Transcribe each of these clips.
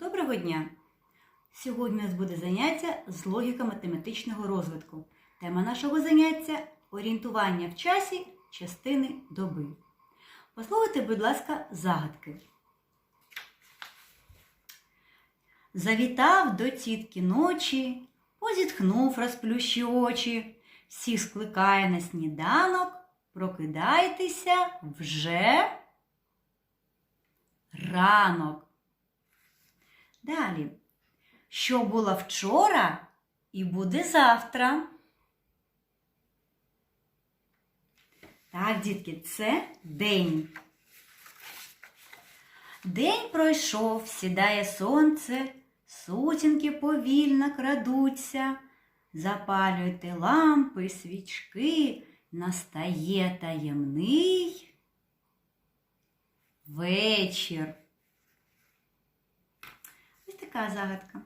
Доброго дня! Сьогодні у нас буде заняття з логіко-математичного розвитку. Тема нашого заняття орієнтування в часі частини доби. Послухайте, будь ласка, загадки. Завітав до тітки ночі, позітхнув, розплющі очі, всіх скликає на сніданок, прокидайтеся вже ранок. Далі. Що було вчора і буде завтра. Так, дітки, це день. День пройшов, сідає сонце, сутінки повільно крадуться, запалюйте лампи, свічки, настає таємний вечір. Така загадка.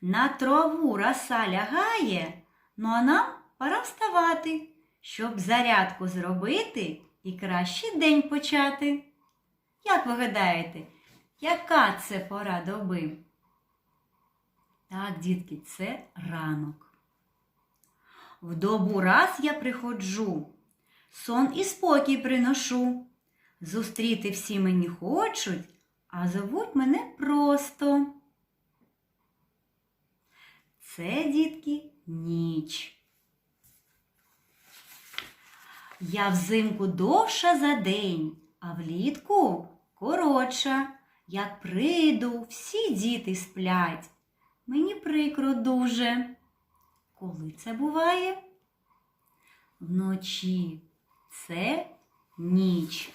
На траву роса лягає, ну а нам пора вставати, щоб зарядку зробити і кращий день почати. Як ви гадаєте, яка це пора доби? Так, дітки, це ранок. В добу раз я приходжу, сон і спокій приношу. Зустріти всі мені хочуть, а зовуть мене просто. Це, дітки, ніч. Я взимку довша за день, а влітку коротша. Як прийду, всі діти сплять. Мені прикро дуже. Коли це буває? Вночі це ніч.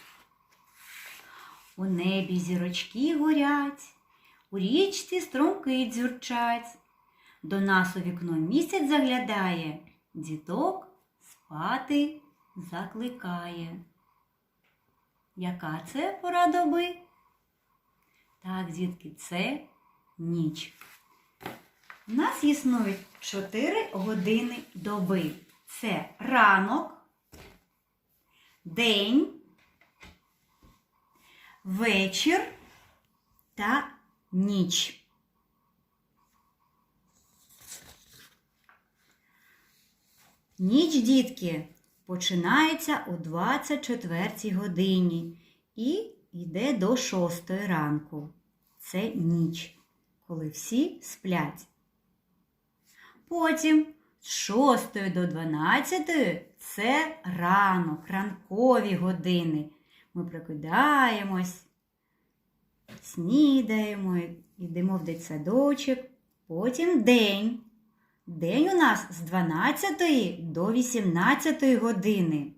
У небі зірочки горять, у річці струмки дзюрчать. До нас у вікно місяць заглядає, діток спати закликає. Яка це пора доби? Так, дітки, це ніч. У нас існують 4 години доби. Це ранок, день, вечір та ніч. Ніч, дітки, починається о 24 годині і йде до 6 ранку. Це ніч, коли всі сплять. Потім з 6 до 12 це ранок, ранкові години. Ми прокидаємось, снідаємо, йдемо в дитсадочок, потім день. День у нас з 12 до 18 години.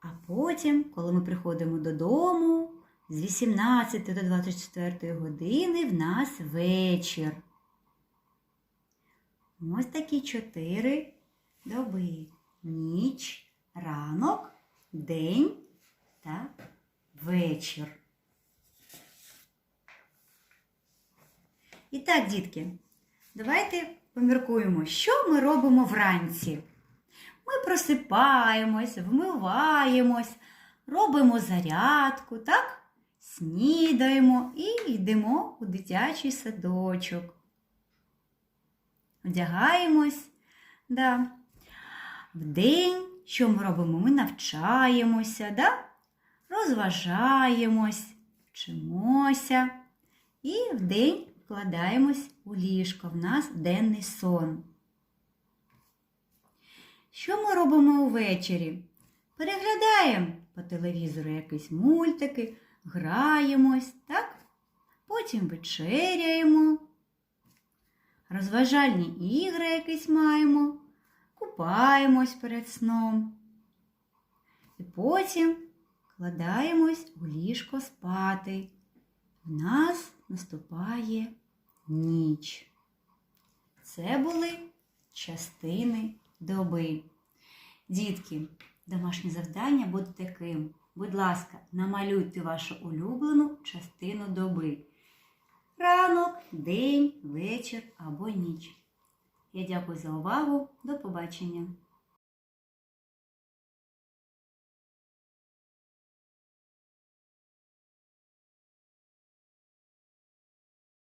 А потім, коли ми приходимо додому, з 18 до 24 години в нас вечір. Ось такі чотири доби. Ніч, ранок, день та вечір. І так, дітки, давайте поміркуємо, що ми робимо вранці. Ми просипаємось, вмиваємось, робимо зарядку, так? Снідаємо і йдемо у дитячий садочок. Одягаємось. Да. Вдень, що ми робимо? Ми навчаємося, да? розважаємось, вчимося. І вдень вкладаємось у ліжко. В нас денний сон. Що ми робимо увечері? Переглядаємо по телевізору якісь мультики, граємось, так? Потім вечеряємо, розважальні ігри якісь маємо, купаємось перед сном. І потім вкладаємось у ліжко спати. В нас наступає ніч. Це були частини доби. Дітки, домашнє завдання буде таким. Будь ласка, намалюйте вашу улюблену частину доби. Ранок, день, вечір або ніч. Я дякую за увагу. До побачення!